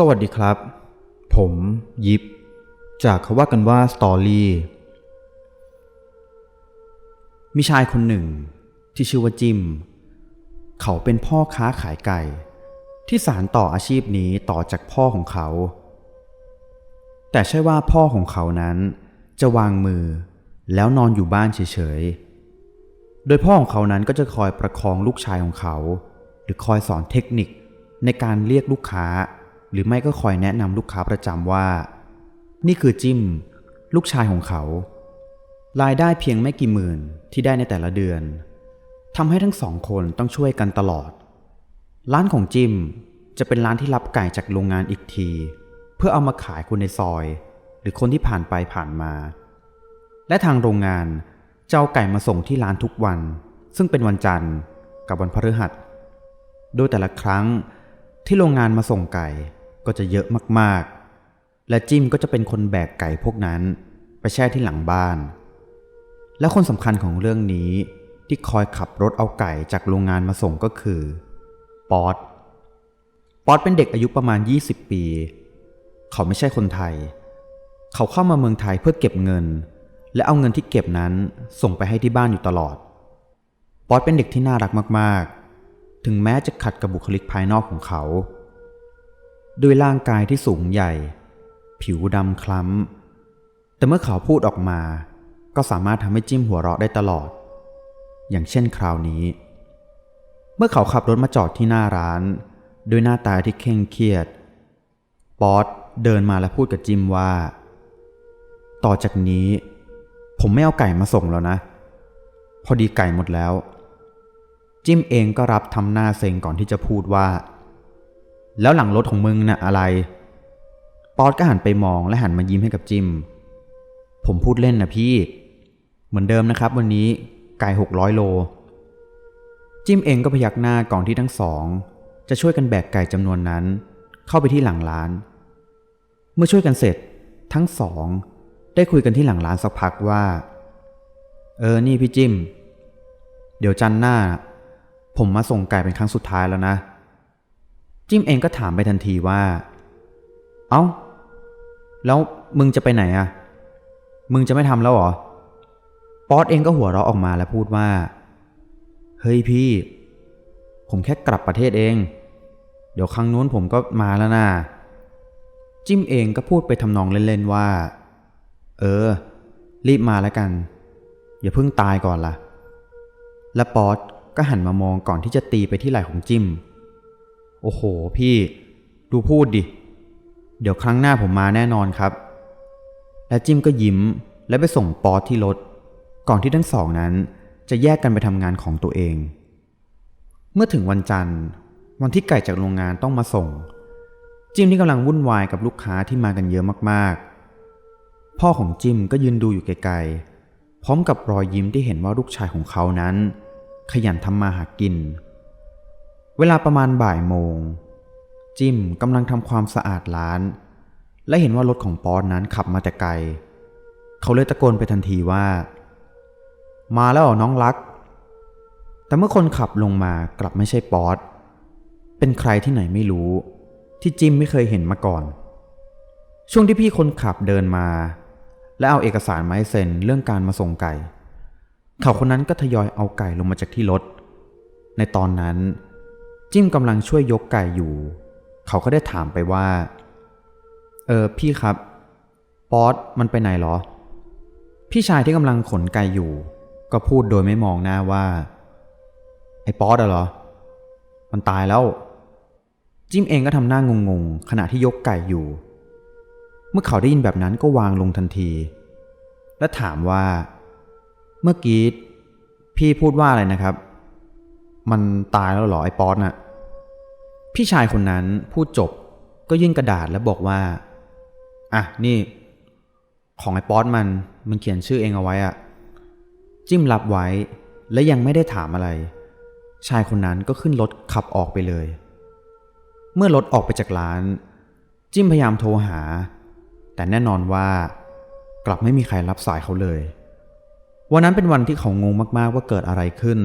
สวัสดีครับ ผมยิปจากเขาว่ากันว่าสตอรี่มีชายคนหนึ่งที่ชื่อว่าจิม เขาเป็นพ่อค้าขายไก่ ที่สารต่ออาชีพนี้ต่อจากพ่อของเขา แต่ใช่ว่าพ่อของเขานั้น จะวางมือแล้วนอนอยู่บ้านเฉยๆ โดยพ่อของเขานั้นก็จะคอยประคองลูกชายของเขา หรือคอยสอนเทคนิคในการเรียกลูกค้า หรือไม่ก็คอยแนะนำลูกค้าประจำว่า นี่คือจิม ลูกชายของเขา รายได้เพียงไม่กี่หมื่นที่ได้ในแต่ละเดือนทำให้ทั้งสองคนต้องช่วยกันตลอด ร้านของจิมจะเป็นร้านที่รับไก่จากโรงงานอีกที เพื่อเอามาขายคนในซอย หรือคนที่ผ่านไปผ่านมา และทางโรงงานจะเอาไก่มาส่งที่ร้านทุกวัน ซึ่งเป็นวันจันทร์กับวันพฤหัส โดยแต่ละครั้งที่โรงงานมาส่งไก่ ก็จะเยอะมากๆ และจิมก็จะเป็นคนแบกไก่พวกนั้น ไปแช่ที่หลังบ้าน และคนสำคัญของเรื่องนี้ที่คอยขับรถเอาไก่จากโรงงานมาส่งก็คือ ป๊อตป๊อตเป็นเด็กอายุประมาณ 20 ปี เขาไม่ใช่คนไทย เขาเข้ามาเมืองไทยเพื่อเก็บเงิน และเอาเงินที่เก็บนั้นส่งไปให้ที่บ้านอยู่ตลอด ป๊อตเป็นเด็กที่น่ารักมากๆ ถึงแม้จะขัดกับบุคลิกภายนอกของเขา ด้วยร่างกายที่สูงใหญ่ ผิวดำคล้ำ แต่เมื่อเขาพูดออกมา ก็สามารถทำให้จิ้มหัวเราะได้ตลอด อย่างเช่นคราวนี้ เมื่อเขาขับรถมาจอดที่หน้าร้าน ด้วยหน้าตาที่เคร่งเครียด ป๊อตเดินมาและพูดกับจิมว่า ต่อจากนี้ ผมไม่เอาไก่มาส่งแล้วนะ พอดีไก่หมดแล้ว จิมเองก็รับทำหน้าเซ็งก่อนที่จะพูดว่า แล้วหลังรถของมึงน่ะอะไร ป๊อตก็หันไปมองและหันมายิ้มให้กับจิม ผมพูดเล่นนะพี่ เหมือนเดิมนะครับ วันนี้ไก่หกร้อยโล จิมเองก็พยักหน้าก่อนที่ทั้งสอง จะช่วยกันแบกไก่จำนวนนั้น เข้าไปที่หลังร้าน เมื่อช่วยกันเสร็จทั้งสอง ได้คุยกันที่หลังร้านสักพักว่า เออนี่พี่จิม เดี๋ยวจันหน้า ผมมาส่งไก่เป็นครั้งสุดท้ายแล้วนะ จิมเองก็ถามไปทันทีว่า เอ้า แล้วมึงจะไปไหนอะมึงจะไม่ทำแล้วเหรอ ป๊อตเองก็หัวเราะออกมาและพูดว่า เฮ้ยพี่ ผมแค่กลับประเทศเอง เดี๋ยวครั้งนู้นผมก็มาแล้วนะจิมเองก็พูดไปทำนองเล่นๆว่า เออ รีบมาแล้วกัน อย่าเพิ่งตายก่อนล่ะ และป๊อตก็หันมามองก่อนที่จะตีไปที่ไหล่ของจิม โอ้โห พี่ ดูพูดดิ เดี๋ยวครั้งหน้าผมมาแน่นอนครับ และจิมก็ยิ้มและไปส่งปอที่รถ ก่อนที่ทั้งสองนั้น จะแยกกันไปทำงานของตัวเอง เมื่อถึงวันจันทร์ วันที่ไก่จากโรงงานต้องมาส่ง จิมที่กำลังวุ่นวายกับลูกค้าที่มากันเยอะมากๆ พ่อของจิมก็ยืนดูอยู่ไกลๆพร้อมกับรอยยิ้มที่เห็นว่าลูกชายของเขานั้น ขยันทำมาหากิน เวลาประมาณบ่ายโมง จิมกำลังทำความสะอาดร้าน และเห็นว่ารถของป๊อตนั้นขับมาแต่ไกล เขาเลยตะโกนไปทันทีว่า มาแล้วเหรอน้องรัก แต่เมื่อคนขับลงมากลับไม่ใช่ป๊อตเป็นใครที่ไหนไม่รู้ ที่จิมไม่เคยเห็นมาก่อน ช่วงที่พี่คนขับเดินมา และเอาเอกสารมาให้เซ็นเรื่องการมาส่งไก่ เขาคนนั้นก็ทยอยเอาไก่ลงมาจากที่รถ ในตอนนั้น จิ้มกำลังช่วยยกไก่อยู่ เขาก็ได้ถามไปว่า เออพี่ครับ ป๊อตมันไปไหนเหรอ พี่ชายที่กำลังขนไก่อยู่ ก็พูดโดยไม่มองหน้าว่า ไอ้ป๊อตอะเหรอ มันตายแล้ว จิมเองก็ทำหน้างงๆขณะที่ยกไก่อยู่ เมื่อเขาได้ยินแบบนั้นก็วางลงทันที และถามว่า เมื่อกี้พี่พูดว่าอะไรนะครับ มันตายแล้วเหรอไอ้ป๊อตน่ะ พี่ชายคนนั้นพูดจบก็ยื่นกระดาษแล้วบอกว่า อะนี่ ของไอ้ป๊อตมันมันเขียนชื่อเองเอาไว้อะจิ้มรับไว้และยังไม่ได้ถามอะไร ชายคนนั้นก็ขึ้นรถขับออกไปเลย เมื่อรถออกไปจากร้าน จิ้มพยายามโทรหา แต่แน่นอนว่ากลับไม่มีใครรับสายเขาเลย วันนั้นเป็นวันที่เขางงมากๆว่าเกิดอะไรขึ้น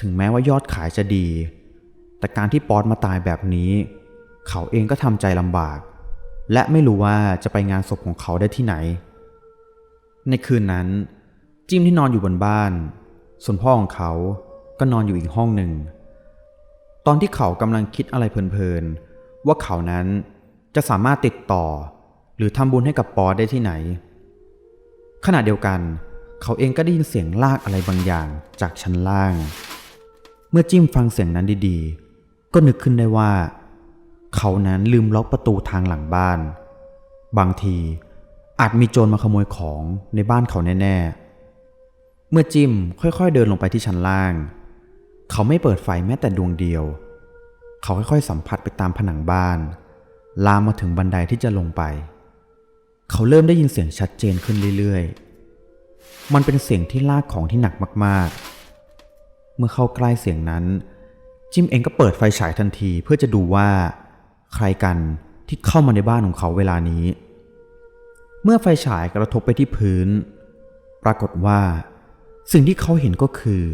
ถึงแม้ว่ายอดขายจะดี แต่การที่ป๊อตมาตายแบบนี้ เขาเองก็ทำใจลำบาก และไม่รู้ว่าจะไปงานศพของเขาได้ที่ไหน ในคืนนั้น จิมที่นอนอยู่บนบ้าน ส่วนพ่อของเขาก็นอนอยู่อีกห้องหนึ่ง ตอนที่เขากำลังคิดอะไรเพลินๆ ว่าเขานั้นจะสามารถติดต่อ หรือทำบุญให้กับปอได้ที่ไหน ขณะเดียวกัน เขาเองก็ได้ยินเสียงลากอะไรบางอย่างจากชั้นล่าง มื่อจิ้มฟังเสียงนั้นดีๆ ก็นึกขึ้นได้ว่า เขานั้นลืมล็อกประตูทางหลังบ้าน บางทีอาจมีโจรมาขโมยของในบ้านเขาแน่ๆ เมื่อจิ้มค่อยๆเดินลงไปที่ชั้นล่าง เขาไม่เปิดไฟแม้แต่ดวงเดียว เขาค่อยๆสัมผัสไปตามผนังบ้าน ลามมาถึงบันไดที่จะลงไป เขาเริ่มได้ยินเสียงชัดเจนขึ้นเรื่อยๆ มันเป็นเสียงที่ลากของที่หนักมากๆ เมื่อเข้าใกล้เสียงนั้น จิมเองก็เปิดไฟฉายทันทีเพื่อจะดูว่า ใครกันที่เข้ามาในบ้านของเขาเวลานี้ เมื่อไฟฉายกระทบไปที่พื้น ปรากฏว่า สิ่งที่เขาเห็นก็คือ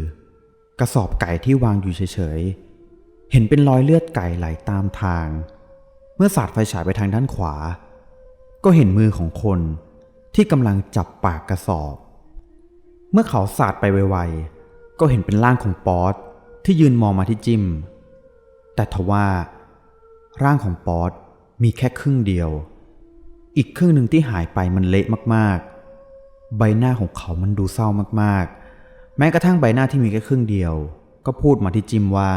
กระสอบไก่ที่วางอยู่เฉยๆ เห็นเป็นรอยเลือดไก่ไหลตามทาง เมื่อสาดไฟฉายไปทางด้านขวา ก็เห็นมือของคนที่กำลังจับปากกระสอบ เมื่อเขาสาดไปไวๆ ก็เห็นเป็นร่างของป๊อตที่ยืนมองมาที่จิม แต่ทว่า ร่างของป๊อตมีแค่ครึ่งเดียว อีกครึ่งหนึ่งที่หายไปมันเละมากๆ ใบหน้าของเขามันดูเศร้ามากๆ แม้กระทั่งใบหน้าที่มีแค่ครึ่งเดียว ก็พูดมาที่จิมว่า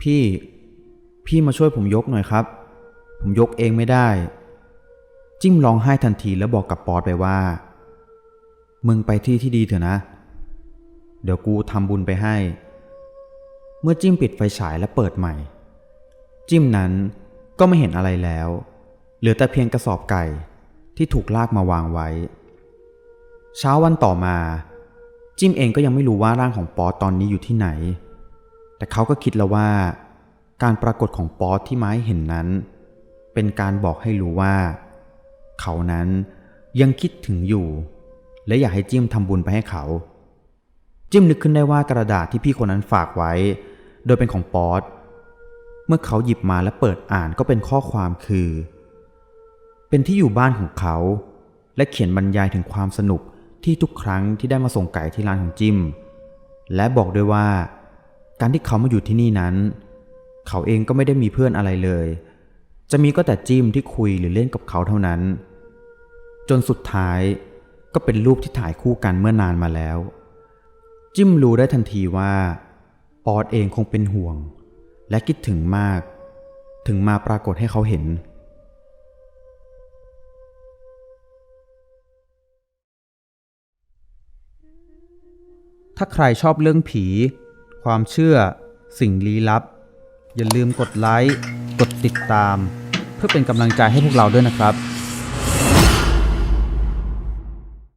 พี่ พี่มาช่วยผมยกหน่อยครับ ผมยกเองไม่ได้ จิมร้องไห้ทันทีแล้วบอกกับป๊อตไปว่า มึงไปที่ที่ดีเถอะนะเเดี๋ยวกูทำบุญไปให้ เมื่อจิ้มปิดไฟฉายและเปิดใหม่ จิ้มนั้นก็ไม่เห็นอะไรแล้ว เหลือแต่เพียงกระสอบไก่ที่ถูกลากมาวางไว้ เช้าวันต่อมา จิ้มเองก็ยังไม่รู้ว่าร่างของป๊อตอนนี้อยู่ที่ไหน แต่เขาก็คิดแล้วว่า การปรากฏของป๊อที่ไม้เห็นนั้น เป็นการบอกให้รู้ว่า เขานั้นยังคิดถึงอยู่ และอยากให้จิ้มทำบุญไปให้เขา จิ้มนึกขึ้นได้ว่ากระดาษที่พี่คนนั้นฝากไว้ โดยเป็นของป๊อตเมื่อเขาหยิบมาและเปิดอ่านก็เป็นข้อความคือ เป็นที่อยู่บ้านของเขา และเขียนบรรยายถึงความสนุกที่ทุกครั้งที่ได้มาส่งไก่ที่ร้านของจิม และบอกด้วยว่า การที่เขามาอยู่ที่นี่นั้น เขาเองก็ไม่ได้มีเพื่อนอะไรเลย จะมีก็แต่จิมที่คุยหรือเล่นกับเขาเท่านั้น จนสุดท้ายก็เป็นรูปที่ถ่ายคู่กันเมื่อนานมาแล้ว จิ้มรู้ได้ทันทีว่า ปอดเองคงเป็นห่วง และคิดถึงมาก ถึงมาปรากฏให้เขาเห็น ถ้าใครชอบเรื่องผี ความเชื่อ สิ่งลี้ลับ อย่าลืมกดไลค์ กดติดตาม เพื่อเป็นกำลังใจให้พวกเราด้วยนะครับ